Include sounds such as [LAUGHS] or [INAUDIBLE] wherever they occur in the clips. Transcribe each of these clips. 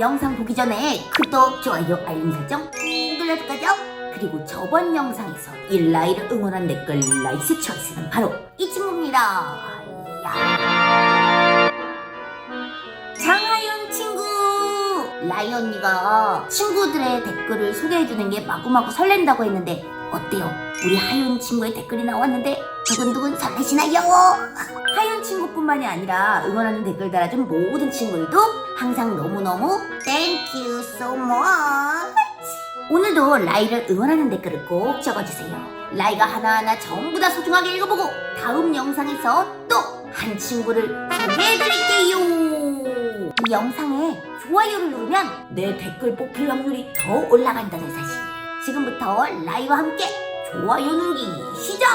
영상 보기 전에 구독, 좋아요, 알림 설정 꾹 눌러줄까죠? 그리고 저번 영상에서 이 라이를 응원한 댓글 라이스 초이스는 바로 이 친구입니다. 야. 장하윤 친구! 라이 언니가 친구들의 댓글을 소개해주는 게 마구마구 설렌다고 했는데 어때요? 우리 하윤 친구의 댓글이 나왔는데 두근두근 설레시나요? [LAUGHS] 하윤 친구뿐만이 아니라 응원하는 댓글 달아준 모든 친구들도 항상 너무너무 you so much. 오늘도 라이를 응원하는 댓글을 꼭 적어주세요. 라이가 하나하나 전부 다 소중하게 읽어보고 다음 영상에서 또 한 친구를 소개해드릴게요. 이 영상에 좋아요를 누르면 내 댓글 뽑힐 확률이 더 올라간다는 사실. 지금부터 라이와 함께 좋아요 누르기 시작!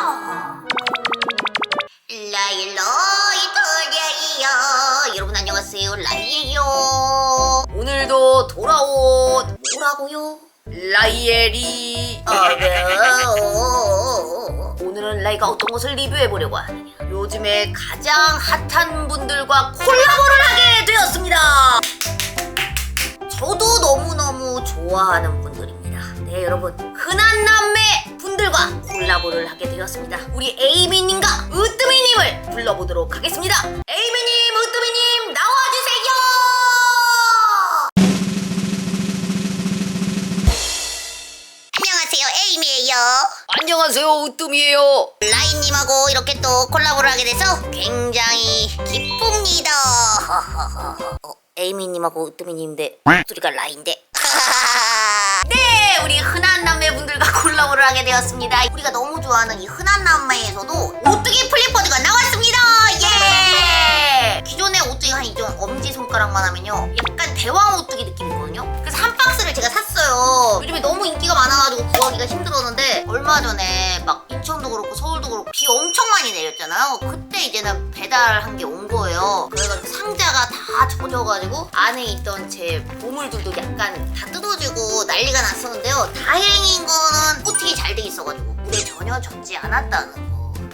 라이 라이 안녕하세요 라이예요 오늘도 돌아온 뭐라고요? 라이에리 오늘은 라이가 어떤 것을 리뷰해보려고 하느냐 요즘에 가장 핫한 분들과 콜라보를 하게 되었습니다 저도 너무너무 좋아하는 분들입니다. 네, 여러분. 흔한 남매 분들과 콜라보를 하게 되었습니다. 우리 에이미님과 으뜸이님을 불러보도록 하겠습니다. 에이미님, 으뜸이님, 안녕하세요, 으뜸이에요. 라인님하고 이렇게 또 콜라보를 하게 돼서 굉장히 기쁩니다. 어, 에이미님하고 으뜸이님인데 목소리가 라인데. [LAUGHS] 네, 우리 흔한 남매분들과 콜라보를 하게 되었습니다. 우리가 너무 좋아하는 이 흔한 남매에서도 오뚜기 플리퍼즈가 나왔습니다. 예! 기존의 오뚜기 한이 정도 엄지 손가락만 하면요, 약간 대왕 오뚜기 느낌이거든요. 그래서 한 박스 요즘에 너무 인기가 많아가지고 구하기가 힘들었는데 얼마 전에 막 인천도 그렇고 서울도 그렇고 비 엄청 많이 내렸잖아요. 그때 이제는 배달한 게 온 거예요. 그래가지고 상자가 다 젖어가지고 안에 있던 제 보물들도 약간 다 뜯어지고 난리가 났었는데요. 다행인 거는 코팅이 잘 돼 있어가지고 물에 전혀 젖지 않았다는 거.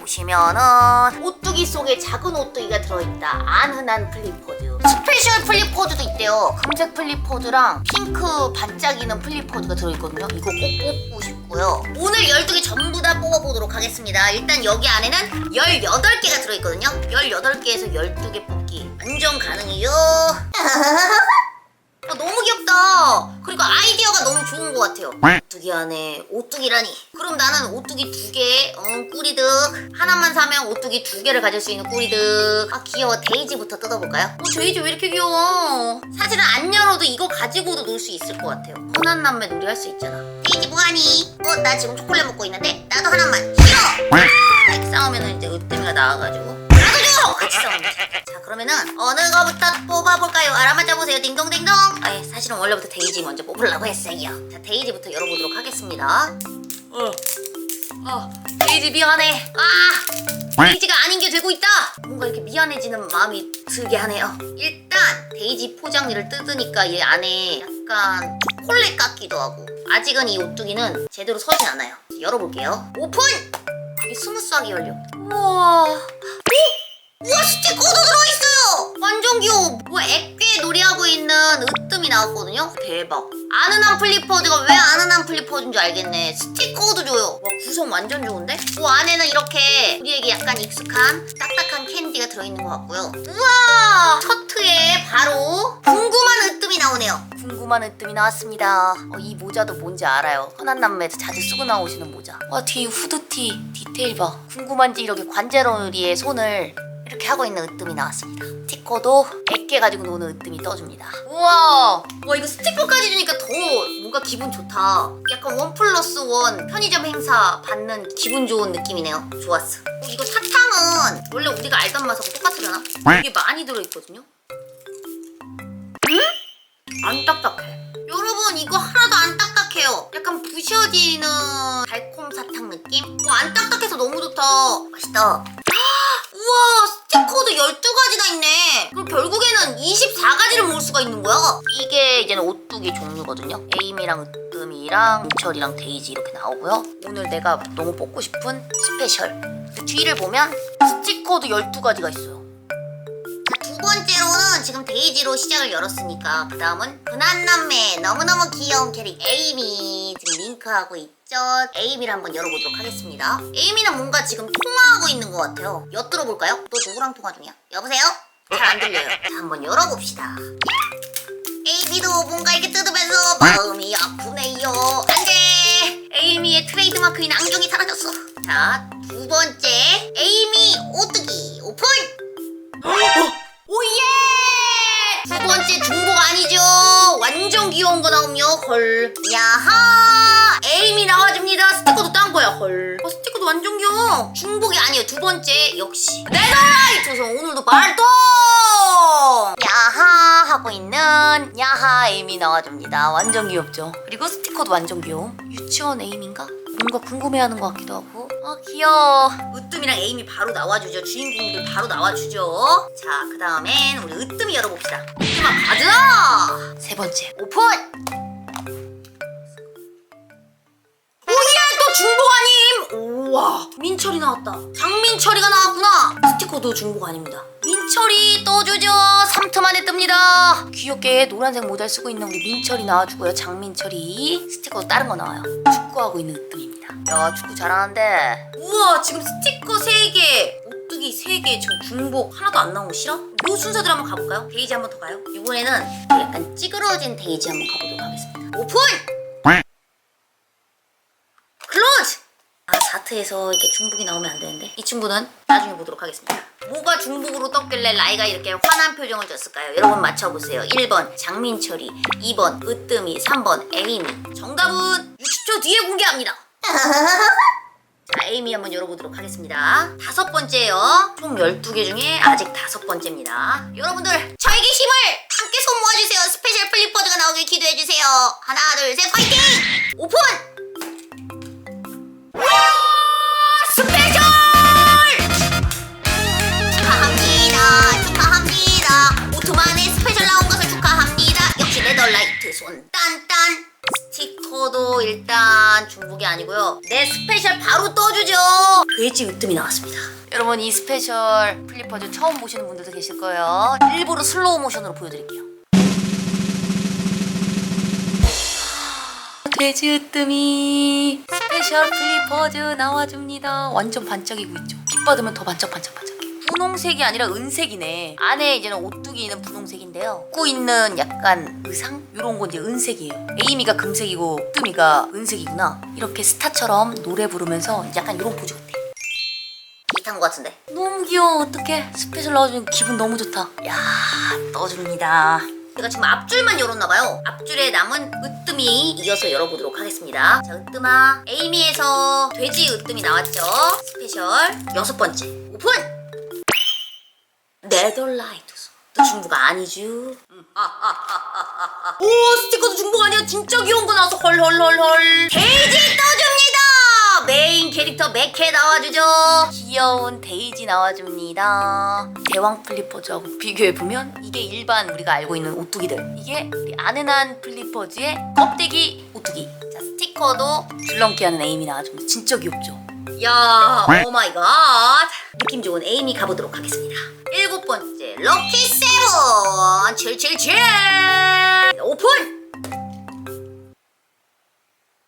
보시면은 오뚜기 속에 작은 오뚜기가 들어있다. 안 흔한 플리포드. 스페셜 플리포드도 있대요. 금색 플리포드랑 핑크 반짝이는 플리포드가 들어있거든요. 이거 꼭 뽑고 싶고요. 오늘 12개 전부 다 뽑아보도록 하겠습니다. 일단 여기 안에는 18개가 들어있거든요. 18개에서 12개 뽑기. 완전 가능해요. [LAUGHS] 아, 너무 귀엽다. 그리고 아이디어가 너무 좋은 것 같아요. 오뚜기 안에 오뚜기라니. 그럼 나는 오뚜기 두 개, 어, 꾸리득. 하나만 사면 오뚜기 두 개를 가질 수 있는 꾸리득. 아, 귀여워. 데이지부터 뜯어볼까요? 어, 데이지 왜 이렇게 귀여워? 사실은 안 열어도 이거 가지고도 놀 수 있을 것 같아요. 흔한 남매 놀이 할 수 있잖아. 데이지 뭐하니? 어, 나 지금 초콜릿 먹고 있는데? 나도 하나만. 싫어! 아! 싸우면은 이제 으뜸이가 나와가지고. 줘! 같이 돼. 자, 그러면은 어느 거부터 뽑아볼까요? 알아맞혀 보세요. 딩동댕동. 아, 예, 사실은 원래부터 데이지 먼저 뽑으려고 했어요. 자, 데이지부터 열어보도록 하겠습니다. 어, 아, 데이지 미안해. 아! 데이지가 아닌 게 되고 있다! 뭔가 이렇게 미안해지는 마음이 들게 하네요. 일단, 데이지 포장지를 뜯으니까 얘 안에 약간 초콜릿 같기도 하고. 아직은 이 오뚜기는 제대로 서지 않아요. 열어볼게요. 오픈! 되게 스무스하게 열려. 우와. 오! 우와, 스티커도 들어있어요! 완전 귀여워. 뭐, 액괴 놀이하고 있는 으뜸이 나왔거든요? 대박. 아는 한 플리퍼드가 왜 아는 한 플리퍼드인 줄 알겠네. 스티커도 줘요. 와, 구성 완전 좋은데? 뭐 안에는 이렇게 우리에게 약간 익숙한 딱딱한 캔디가 들어있는 것 같고요. 우와! 첫 트에 바로 궁금한 으뜸이 나오네요. 궁금한 으뜸이 나왔습니다. 어, 이 모자도 뭔지 알아요. 흔한 남매에서 자주 쓰고 나오시는 모자. 와, 뒤 후드티 디테일 봐. 궁금한지 이렇게 관제놀이에 손을 이렇게 하고 있는 으뜸이 나왔습니다. 스티커도 100개 가지고 노는 으뜸이 떠줍니다. 우와! 와, 이거 스티커까지 주니까 더 뭔가 기분 좋다. 약간 원 플러스 원 편의점 행사 받는 기분 좋은 느낌이네요. 좋았어. 어, 이거 사탕은 원래 우리가 알던 맛하고 똑같으려나? 이게 많이 들어있거든요? 응? 안 딱딱해. 여러분, 이거 하나도 안 딱딱해요. 약간 부셔지는 달콤 사탕 느낌? 와, 안 딱딱해서 너무 좋다. 맛있다. 우와 스티커도 12가지나 있네. 그럼 결국에는 24가지를 모을 수가 있는 거야? 이게 이제는 오뚜기 종류거든요. 에임이랑 으뜸이랑 우철이랑 데이지 이렇게 나오고요. 오늘 내가 너무 뽑고 싶은 스페셜. 그 뒤를 보면 스티커도 12가지가 있어요 두두 번째로는 지금 데이지로 시작을 열었으니까 그 다음은 근한남매 너무너무 귀여운 캐릭 에이미. 지금 링크하고 있죠? 에이미를 한번 열어보도록 하겠습니다. 에이미는 뭔가 지금 통화하고 있는 것 같아요. 엿들어 볼까요? 너 누구랑 통화 중이야? 여보세요? 잘 안 들려요. 자 한번 열어봅시다. 에이미도 뭔가 이렇게 뜯으면서 마음이 아프네요. 안돼! 에이미의 트레이드마크인 안경이 사라졌어. 자 두 번째. 에이미 오뚜기 오픈 오예! 두 번째 중복 아니죠? 완전 귀여운 거 나오며 헐. 야하! 에임이 나와줍니다. 스티커도 딴 거야 헐. 어, 스티커도 완전 귀여워. 중복이 아니에요. 두 번째 역시 네더라이트서 오늘도 발동! 야하 하고 있는 야하 에임이 나와줍니다. 완전 귀엽죠? 그리고 스티커도 완전 귀여워. 유치원 에임인가? 뭔가 궁금해하는 것 같기도 하고. 아 귀여워. 으뜸이랑 에임이 바로 나와주죠. 주인공들 바로 나와주죠. 자, 그 다음엔 우리 으뜸이 열어봅시다. 으뜸아 가자. 세 번째 오픈. 오예 또 중복 아님. 우와 민철이 나왔다. 장민철이가 나왔구나. 스티커도 중복 아닙니다. 민철이 떠주죠. 3트 만에 뜹니다. 귀엽게 노란색 모자를 쓰고 있는 우리 민철이 나와주고요. 장민철이 스티커도 다른 거 나와요. 축구하고 있는 으뜸입니다. 야 축구 잘하는데. 우와 지금 스티커 3개. 오뚜기 3개 지금 중복 하나도 안 나온 거 싫어? 요 순서대로 한번 가볼까요? 데이지 한번 더 가요? 이번에는 약간 찌그러진 데이지 한번 가보도록 하겠습니다. 오픈! 클로즈! 아, 사트에서 이렇게 중복이 나오면 안 되는데 이 친구는 나중에 보도록 하겠습니다. 뭐가 중복으로 떴길래 라이가 이렇게 화난 표정을 줬을까요? 여러분 맞춰보세요. 1번 장민철이, 2번 으뜸이, 3번 에이미. 정답은 60초 뒤에 공개합니다. [LAUGHS] 자, 에이미 한번 열어보도록 하겠습니다. 다섯 번째예요. 총 12개 중에 아직 다섯 번째입니다. 여러분들, 저에게 힘을 함께 손 모아주세요. 스페셜 플립버드가 나오길 기도해주세요. 하나, 둘, 셋, 파이팅! 오픈! 중복이 아니고요. 내 스페셜 바로 떠주죠. 돼지 으뜸이 나왔습니다. 여러분 이 스페셜 플리퍼즈 처음 보시는 분들도 계실 거예요. 일부러 슬로우 모션으로 보여드릴게요. 돼지 으뜸이 스페셜 플리퍼즈 나와줍니다. 완전 반짝이고 있죠. 빛 받으면 더 반짝반짝 반짝해. 분홍색이 아니라 은색이네. 안에 이제는 오뚜기는 분홍색인데요. 입고 있는 약간 의상 이런 건 이제 은색이에요. 에이미가 금색이고 으뜸이가 은색이구나. 이렇게 스타처럼 노래 부르면서 약간 이런 포즈 같아. 비슷한 것 같은데. 너무 귀여워. 어떡해. 스페셜 나와주면 기분 너무 좋다. 야 떠줍니다. 제가 지금 앞줄만 열었나봐요. 앞줄에 남은 으뜸이 이어서 열어보도록 하겠습니다. 자, 으뜸아. 에이미에서 돼지 으뜸이 나왔죠. 스페셜 여섯 번째. 오픈! 네덜라이트스. 또 아니죠. 음, 오 스티커도 중복 아니야? 진짜 귀여운 거 나와서 헐헐헐헐. 데이지 떠줍니다! 메인 캐릭터 맥케 나와주죠. 귀여운 데이지 나와줍니다. 대왕 플리퍼즈하고 비교해보면 이게 일반 우리가 알고 있는 오뚜기들. 이게 우리 아는한 플리퍼즈의 껍데기 오뚜기. 자 스티커도 줄넘기 하는 에임이 나와줍니다. 진짜 귀엽죠? 야, 오 마이 갓. 느낌 좋은 에이미 가보도록 하겠습니다. 번째, 럭키 세븐. 칠칠칠. 오픈.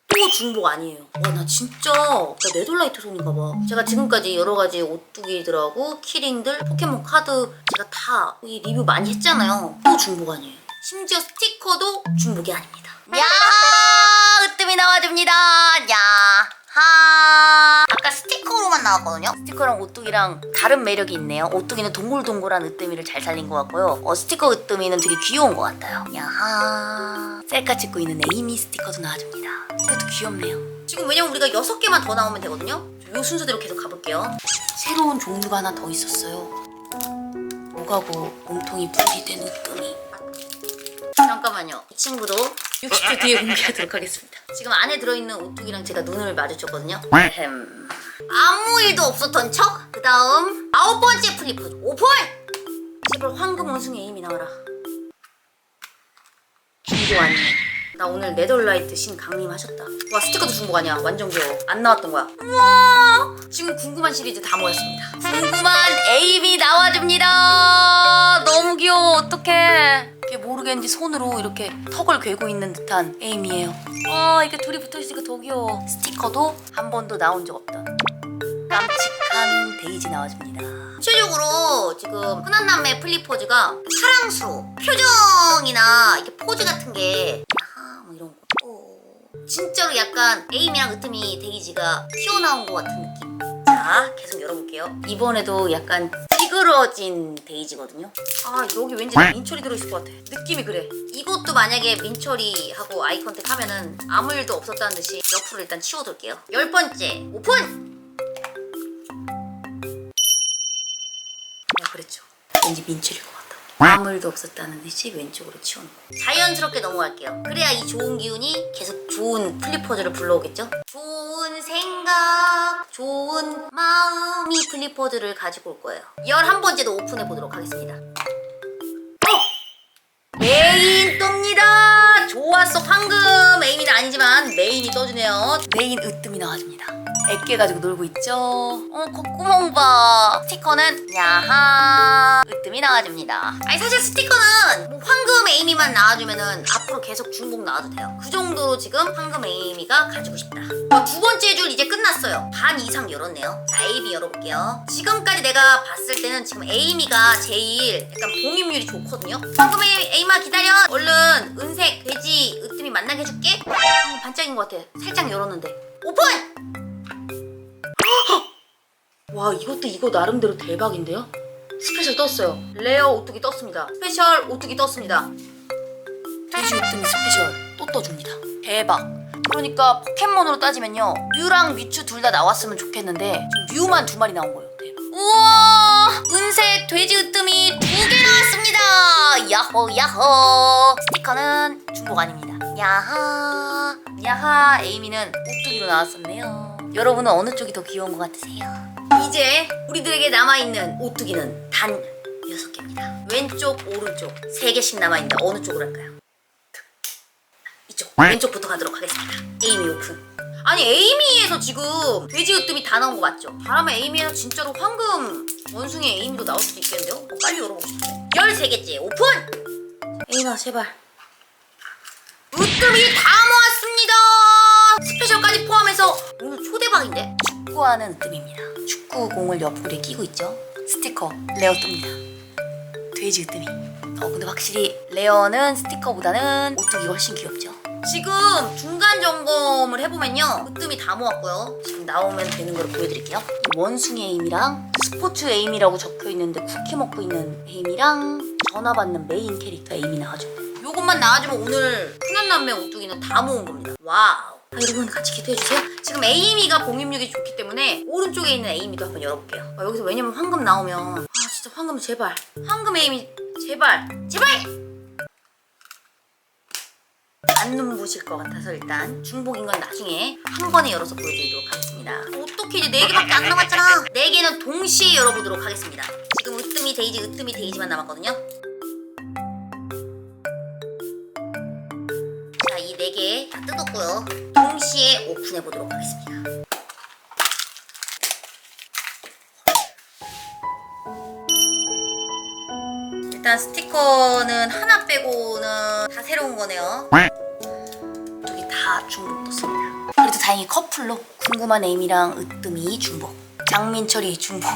또 중복 아니에요. 와, 나 진짜 나 네덜라이트 손인가 봐. 제가 지금까지 여러 가지 오뚜기들하고 키링들, 포켓몬 카드 제가 다 이 리뷰 많이 했잖아요. 또 중복 아니에요. 심지어 스티커도 중복이 아닙니다. 야, 으뜸이 나와줍니다. 야. 하 아까 스티커로만 나왔거든요? 스티커랑 오뚜기랑 다른 매력이 있네요. 오뚜기는 동글동글한 으뜸이를 잘 살린 것 같고요. 어, 스티커 으뜸이는 되게 귀여운 것 같아요. 야하 셀카 찍고 있는 에이미 스티커도 나와줍니다. 이것도 귀엽네요. 지금 왜냐면 우리가 6개만 더 나오면 되거든요? 이 순서대로 계속 가볼게요. 새로운 종류가 하나 더 있었어요. 목하고 몸통이 분리된 으뜸이? 잠깐만요. 이 친구도 60초 뒤에 공개하도록 하겠습니다. 지금 안에 들어있는 오뚜기랑 제가 눈을 마주쳤거든요. 햄. 아무 일도 없었던 척. 그 다음 아홉 번째 플리퍼 오픈. 제발 황금 원숭이 에임이 나와라. 중고 아니네. 나 오늘 네덜라이트 신 강림하셨다. 와 스티커도 중복 아니야. 완전 귀여워. 안 나왔던 거야. 우와. 지금 궁금한 시리즈 다 모였습니다. 궁금한 에임이 나와줍니다. 너무 어떡해. 모르겠는지 손으로 이렇게 턱을 괴고 있는 듯한 에임이에요. 아, 이게 둘이 붙어 있으니까 더 귀여워. 스티커도 한 번도 나온 적 없던 깜찍한 데이지 나와줍니다. 전체적으로 지금 흔한 남매 플리포즈가 사랑스러워 표정이나 이렇게 포즈 같은 게 야하 뭐 이런 거 어, 진짜로 약간 에임이랑 으뜸이 데이지가 튀어나온 것 같은 느낌 자 계속 열어볼게요 이번에도 약간 찌그러진 데이지거든요 아 여기 왠지 민철이 들어있을 것 같아 느낌이 그래 이것도 만약에 민철이하고 아이 컨택 하면은 아무 일도 없었다는 듯이 옆으로 일단 치워둘게요 열 번째 오픈 내가 그랬죠. 왠지 민철일 것 같다. 아무 일도 없었다는 듯이 왼쪽으로 치워놓고 자연스럽게 넘어갈게요. 그래야 이 좋은 기운이 계속 좋은 플리퍼즈를 불러오겠죠? 좋은 생각, 좋은 마음이 플리퍼즈를 가지고 올 거예요. 11번째도 오픈해 보도록 하겠습니다. 어! 메인 똠니다! 좋았어, 황금! 메인은 아니지만 메인이 떠주네요. 메인 으뜸이 나와줍니다. 애깨 가지고 놀고 있죠. 어, 콧구멍 봐. 스티커는 야하 으뜸이 나와줍니다. 아니 사실 스티커는 뭐 황금 에이미만 나와주면은 앞으로 계속 중복 나와도 돼요. 그 정도로 지금 황금 에이미가 가지고 싶다. 어, 두 번째 줄 이제 끝났어요. 반 이상 열었네요. 자 에이미 열어볼게요. 지금까지 내가 봤을 때는 지금 에이미가 제일 약간 봉입률이 좋거든요. 황금 에이, 에이마 기다려. 얼른 은색 돼지 으뜸이 만나게 해줄게. 방금 반짝인 것 같아. 살짝 열었는데. 오픈! [GASPS] 와 이것도 이거 나름대로 대박인데요? 스페셜 떴어요. 레어 오뚜기 떴습니다. 스페셜 오뚜기 떴습니다. 돼지 으뜸이 스페셜 또 떠줍니다. 대박. 그러니까 포켓몬으로 따지면요. 뮤랑 미추 둘 다 나왔으면 좋겠는데 지금 뮤만 두 마리 나온 거예요. 대박. 우와 은색 돼지 으뜸이 두 개 나왔습니다. 야호 야호. 스티커는 중복 아닙니다. 야하 야하 에이미는 오뚜기로 나왔었네요. 여러분은 어느 쪽이 더 귀여운 것 같으세요? 이제 우리들에게 남아있는 오뚜기는 단 6개입니다. 왼쪽, 오른쪽 3개씩 남아있는데 어느 쪽으로 할까요? 왼쪽부터 가도록 하겠습니다. 에이미 오픈. 아니 에이미에서 지금 돼지 으뜸이 다 나온 거 맞죠? 바람에 에이미에서 진짜로 황금 원숭이 에이미도 나올 수도 있겠는데요? 어, 빨리 열어보고 싶네. 13개째 오픈! 에이마 제발. 으뜸이 다 모았습니다. 스페셜까지 포함해서 오늘 초대박인데? 축구하는 으뜸입니다. 축구공을 옆구리에 끼고 있죠. 스티커 레어 뜹니다. 돼지 으뜸이. 어 근데 확실히 레어는 스티커보다는 오뚜기가 훨씬 귀엽죠. 지금 중간 점검을 해보면요. 으뜸이 다 모았고요. 지금 나오면 되는 걸 보여드릴게요. 이 원숭이 에임이랑 스포츠 에임이라고 적혀 있는데 쿠키 먹고 있는 에임이랑 전화 받는 메인 캐릭터 에임이 나와줍니다. 요것만 나와주면 오늘 흔한 남매 오뚜기는 다 모은 겁니다. 와우. 아, 여러분 같이 기도해주세요. 지금 에이미가 봉입력이 좋기 때문에 오른쪽에 있는 에이미도 한번 열어볼게요. 아, 여기서 왜냐면 황금 나오면 아 진짜 황금 제발. 황금 에이미 제발. 제발! 안 눈부실 것 같아서 일단 중복인 건 나중에 한 번에 열어서 보여드리도록 하겠습니다. 어떻게 이제 네 개밖에 안 남았잖아. 네 개는 동시에 열어보도록 하겠습니다. 지금 으뜸이 데이지, 으뜸이 데이지만 남았거든요. 자, 이네개다 뜯었고요. 동시에 오픈해 보도록 하겠습니다. 일단 스티커는 하나 빼고는 다 새로운 거네요. 다행히 커플로 궁금한 에임이랑 으뜸이 중복. 장민철이 중복.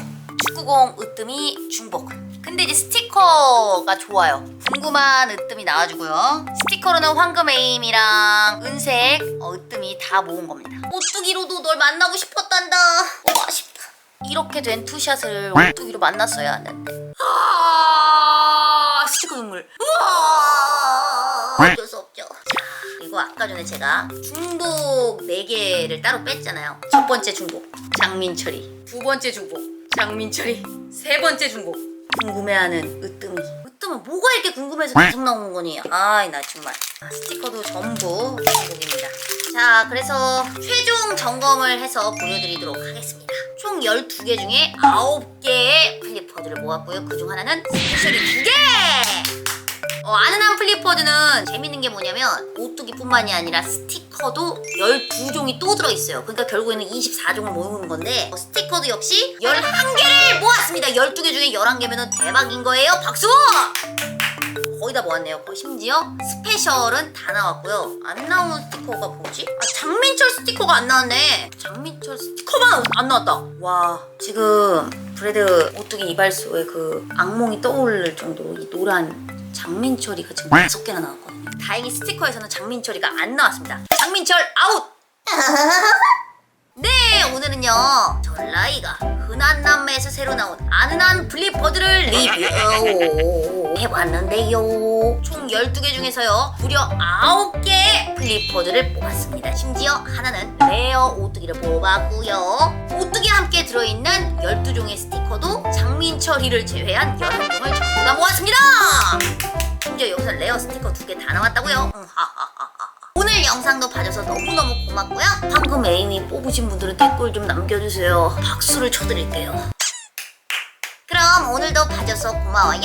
축구공 으뜸이 중복. 근데 이제 스티커가 좋아요. 궁금한 으뜸이 나와주고요. 스티커로는 황금 에임이랑 은색 어, 으뜸이 다 모은 겁니다. 오뚜기로도 널 만나고 싶었단다. 어, 아쉽다. 이렇게 된 투샷을 오뚜기로 만났어야 하는데. 아, 스티커 눈물. 우와, 어쩔 수 없죠. 자, 그리고 아까 전에 제가 중복 4개를 따로 뺐잖아요. 첫 번째 중복, 장민철이. 두 번째 중복, 장민철이. 세 번째 중복, 궁금해하는 으뜸이. 으뜸은 뭐가 이렇게 궁금해서 계속 나오는 거니? 아이, 나 정말. 아, 스티커도 전부 중복입니다. 자, 그래서 최종 점검을 해서 보여드리도록 하겠습니다. 총 12개 중에 9개의 플리퍼드를 모았고요. 그중 하나는 스페셜이 2개! 어, 아는 한 플리퍼드는 재밌는 게 뭐냐면 오뚜기뿐만이 아니라 스티커도 12종이 또 들어있어요. 그러니까 결국에는 24종을 모으는 건데 어, 스티커도 역시 11개를 모았습니다. 12개 중에 11개면 대박인 거예요. 박수! 거의 다 모았네요. 거- 심지어 스페셜은 다 나왔고요. 안 나온 스티커가 뭐지? 아, 장민철 스티커가 안 나왔네. 장민철 스티커만 안 나왔다. 와, 지금 브레드 오뚜기 이발소에 그 악몽이 떠오를 정도로 이 노란 장민철이가 지금 다섯 개나 나왔거든요. 다행히 스티커에서는 장민철이가 안 나왔습니다. 장민철 아웃! [LAUGHS] 네, 오늘은요. 전라이가 흔한 남매에서 새로 나온 아는한 블리퍼드를 리뷰 해봤는데요. 총 12개 중에서요. 무려 9개 블리퍼드를 뽑았습니다. 심지어 하나는 레어 오뚜기를 뽑았고요. 오뚜기와 함께 들어있는 12종의 스티커도 장민철이를 제외한 11종을 전부 다 모았습니다. 심지어 여기서 레어 스티커 두 개 다 나왔다고요. 오늘 영상도 봐줘서 너무너무 고맙고요. 방금 에이미 뽑으신 분들은 댓글 좀 남겨주세요. 박수를 쳐드릴게요. 그럼 오늘도 봐줘서 고마워요.